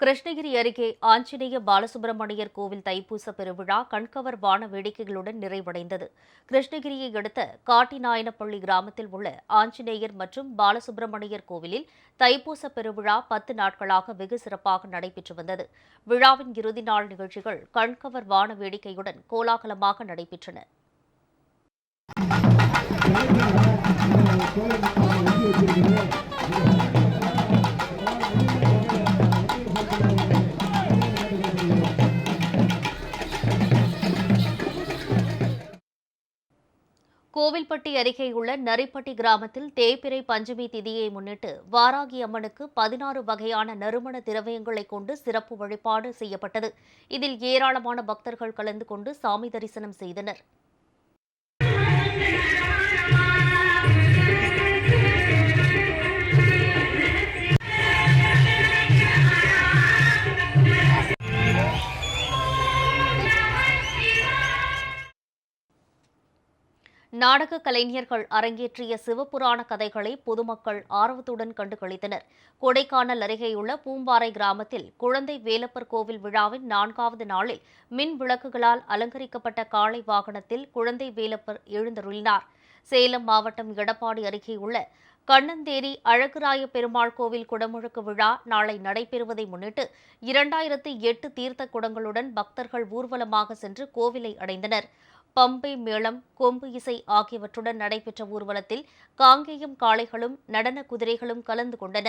கிருஷ்ணகிரி அருகே ஆஞ்சநேய பாலசுப்பிரமணியர் கோவில் தைப்பூச பெருவிழா கண்கவர் வான வேடிக்கைகளுடன் நிறைவடைந்தது. கிருஷ்ணகிரியை அடுத்த காட்டிநாயனப்பள்ளி கிராமத்தில் உள்ள ஆஞ்சநேயர் மற்றும் பாலசுப்பிரமணியர் கோவிலில் தைப்பூச பெருவிழா பத்து நாட்களாக வெகு சிறப்பாக நடைபெற்று வந்தது. விழாவின் இறுதி நாள் நிகழ்ச்சிகள் கண்கவர் வான வேடிக்கையுடன் கோலாகலமாக நடைபெற்றன. கோவில்பட்டி அருகேயுள்ள நரிப்பட்டி கிராமத்தில் தேய்பிறை பஞ்சமி திதியை முன்னிட்டு வாராகி அம்மனுக்கு பதினாறு வகையான நறுமண திரவியங்களை கொண்டு சிறப்பு வழிபாடு செய்யப்பட்டது. இதில் ஏராளமான பக்தர்கள் கலந்து கொண்டு சாமி தரிசனம் செய்தனர். நாடக கலைஞர்கள் அரங்கேற்றிய சிவபுராண கதைகளை பொதுமக்கள் ஆர்வத்துடன் கண்டுகளித்தனர். கொடைக்கானல் அருகேயுள்ள பூம்பாறை கிராமத்தில் குழந்தை வேலப்பர் கோவில் விழாவின் நான்காவது நாளில் மின் விளக்குகளால் அலங்கரிக்கப்பட்ட காளை வாகனத்தில் குழந்தை வேலப்பர் எழுந்தருளினார். சேலம் மாவட்டம் எடப்பாடி அருகேயுள்ள கண்ணந்தேரி அழகுராய பெருமாள் கோவில் குடமுழுக்கு விழா நாளை நடைபெறுவதை முன்னிட்டு இரண்டாயிரத்து எட்டு தீர்த்த குடங்களுடன் பக்தர்கள் ஊர்வலமாக சென்று கோவிலை அடைந்தனர். பம்பை மேளம் கொம்பு இசை ஆகியவற்றுடன் நடைபெற்ற ஊர்வலத்தில் காங்கேயம் காளைகளும் நடன குதிரைகளும் கலந்து கொண்டன.